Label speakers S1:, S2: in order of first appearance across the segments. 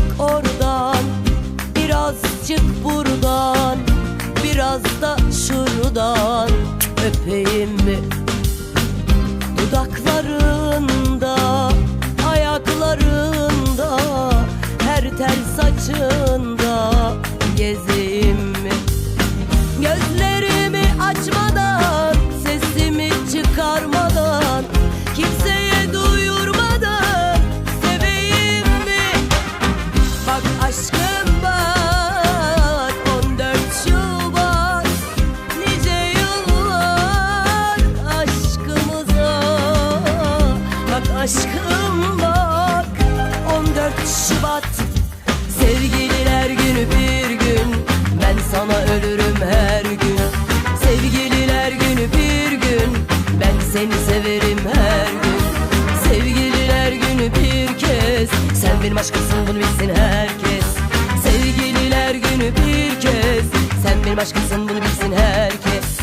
S1: Birazcık oradan, birazcık buradan Biraz da şuradan öpeyim mi? Dudaklarında, ayaklarında Her tel saçında gezeyim Sen benim aşkımsın bunu bilsin herkes. Sevgililer günü bir kez. Sen benim aşkımsın bunu bilsin herkes.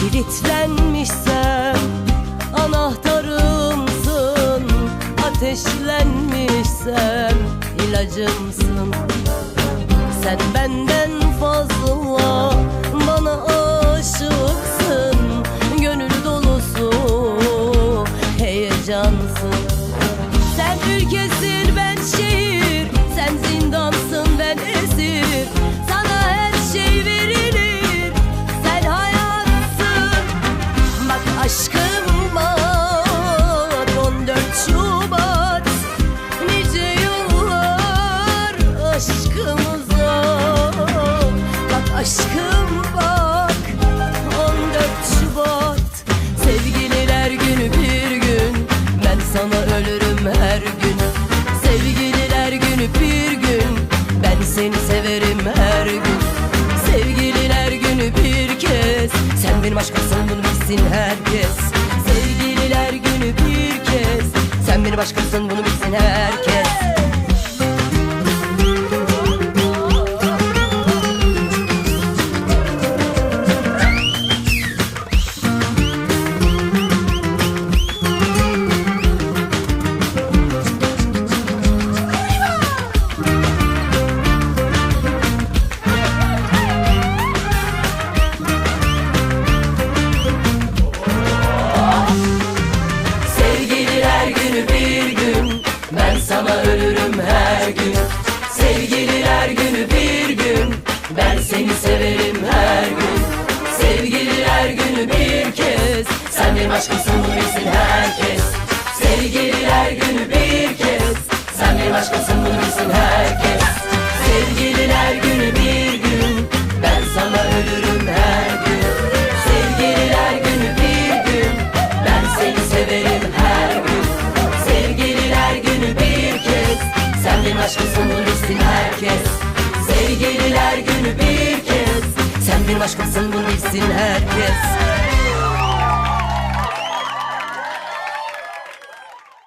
S1: Kilitlenmişsem Ateşlenmişsem ilacımsın. Sen benden Sen benim aşkımsın bunu bilsin herkes. Sevgililer günü bir kez. Sen benim aşkımsın bunu bilsin herkes benim aşkımsın bunu bilsin herkes. Sevgililer günü bir kez. Sen benim aşkımsın bunu bilsin herkes. Sevgililer günü bir gün. Ben sana ölürüm her gün. Sevgililer günü bir gün. Ben seni severim her gün. Sevgililer günü bir kez. Sen benim aşkımsın bunu bilsin herkes. Sevgililer günü bir kez. Sen benim aşkımsın bunu bilsin herkes